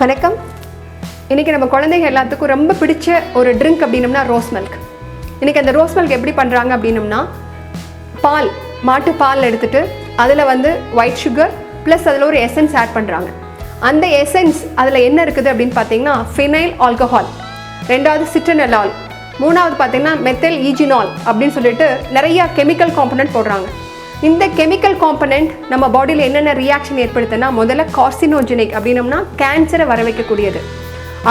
வணக்கம். இன்றைக்கி நம்ம குழந்தைங்க எல்லாத்துக்கும் ரொம்ப பிடிச்ச ஒரு ட்ரிங்க் அப்படின்னம்னா ரோஸ் மில்க் இன்றைக்கி அந்த ரோஸ் மில்க் எப்படி பண்ணுறாங்க அப்படின்னம்னா பால் மாட்டு பால் எடுத்துகிட்டு அதில் வந்து ஒயிட் சுகர் ப்ளஸ் அதில் ஒரு எசன்ஸ் ஆட் பண்ணுறாங்க அந்த எசன்ஸ் அதில் என்ன இருக்குது அப்படின்னு பார்த்தீங்கன்னா ஃபினைல் ஆல்கஹால் ரெண்டாவது சிட்ரனலால் மூணாவது பார்த்தீங்கன்னா மெத்தில் ஈஜினால் அப்படின்னு சொல்லிட்டு நிறையா கெமிக்கல் காம்பனண்ட் போடுறாங்க. இந்த கெமிக்கல் காம்பனண்ட் நம்ம பாடியில் என்னென்ன ரியாக்ஷன் ஏற்படுத்துனா முதல்ல கார்சினோஜெனிக் அப்படின்னம்னா கேன்சரை வர வைக்கக்கூடியது.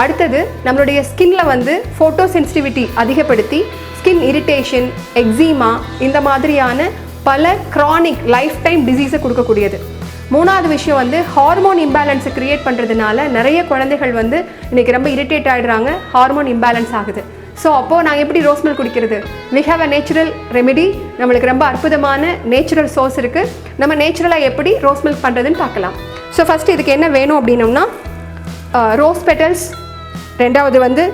அடுத்தது நம்மளுடைய ஸ்கின்ல வந்து ஃபோட்டோ சென்சிட்டிவிட்டி அதிகப்படுத்தி ஸ்கின் இரிட்டேஷன் எக்ஸிமா இந்த மாதிரியான பல க்ரானிக் லைஃப் டைம் டிசீஸை கொடுக்கக்கூடியது. மூணாவது விஷயம் வந்து ஹார்மோன் இம்பேலன்ஸை கிரியேட் பண்ணுறதுனால நிறைய குழந்தைகள் வந்து இன்றைக்கி ரொம்ப இரிட்டேட் ஆகிடுறாங்க ஹார்மோன் இம்பேலன்ஸ் ஆகுது. ஸோ அப்போது நாங்கள் எப்படி ரோஸ் மில்க் குடிக்கிறது? We have a natural remedy நம்மளுக்கு ரொம்ப அற்புதமான நேச்சுரல் சோர்ஸ் இருக்குது நம்ம நேச்சுரலாக எப்படி ரோஸ் மில்க் பண்ணுறதுன்னு பார்க்கலாம். ஸோ ஃபஸ்ட்டு இதுக்கு என்ன வேணும் அப்படின்னம்னா ரோஸ் பெட்டல்ஸ் ரெண்டாவது வந்து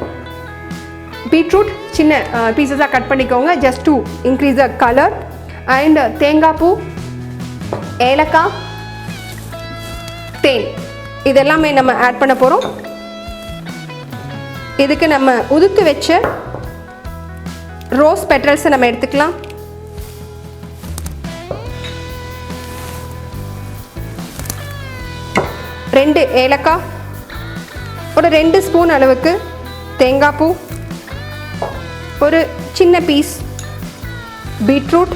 பீட்ரூட் சின்ன பீசஸாக கட் பண்ணிக்கோங்க. Just to increase the colour and தேங்காய் பூ ஏலக்காய் தேன். இதெல்லாமே நம்ம ஆட் பண்ண போகிறோம் இதுக்கு நம்ம உதுத்து வச்ச ரோஸ் பெட்ரல்ஸை நம்ம எடுத்துக்கலாம். ரெண்டு ஏலக்காய். ஒரு ரெண்டு ஸ்பூன் அளவுக்கு தேங்காய் பூ. ஒரு சின்ன பீஸ் பீட்ரூட்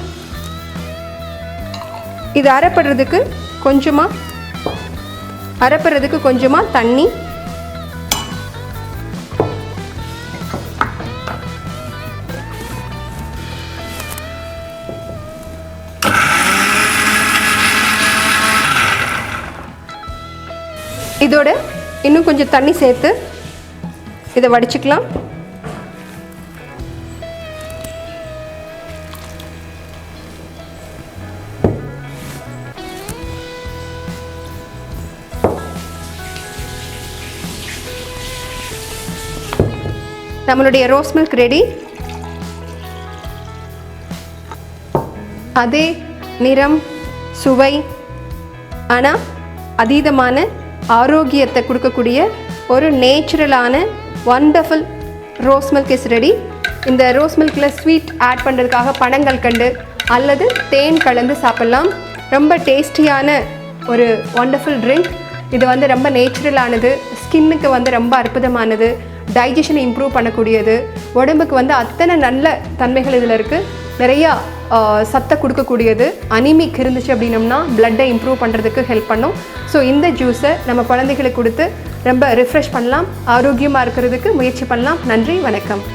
இது அரைப்படுறதுக்கு கொஞ்சமாக அரைப்படுறதுக்கு கொஞ்சமாக தண்ணி. இதோட இன்னும் கொஞ்சம் தண்ணி சேர்த்து இதை வடிச்சுக்கலாம். நம்மளுடைய ரோஸ் மில்க் ரெடி. அதே நிறம் சுவை ஆனால் அதீதமான ஆரோக்கியத்தை கொடுக்கக்கூடிய ஒரு நேச்சுரலான wonderful rose milk is ready இந்த ரோஸ் மில்கில் ஸ்வீட் ஆட் பண்ணுறதுக்காக பனங்கள் கண்டு அல்லது தேன் கலந்து சாப்பிட்லாம். ரொம்ப டேஸ்டியான ஒரு ஒண்டர்ஃபுல் ட்ரிங்க் இது வந்து ரொம்ப நேச்சுரலானது ஸ்கின்னுக்கு வந்து ரொம்ப அற்புதமானது. டைஜஷனை இம்ப்ரூவ் பண்ணக்கூடியது. உடம்புக்கு வந்து அத்தனை நல்ல தன்மைகள் இதில் இருக்குது நிறையா சத்தை கொடுக்கக்கூடியது அனிமிக் இருந்துச்சு அப்படின்னம்னா பிளட்டை இம்ப்ரூவ் பண்ணுறதுக்கு ஹெல்ப் பண்ணும். ஸோ இந்த ஜூஸை நம்ம குழந்தைகளுக்கு கொடுத்து ரொம்ப ரிஃப்ரெஷ் பண்ணலாம் ஆரோக்கியமாக இருக்கிறதுக்கு முயற்சி பண்ணலாம். நன்றி வணக்கம்.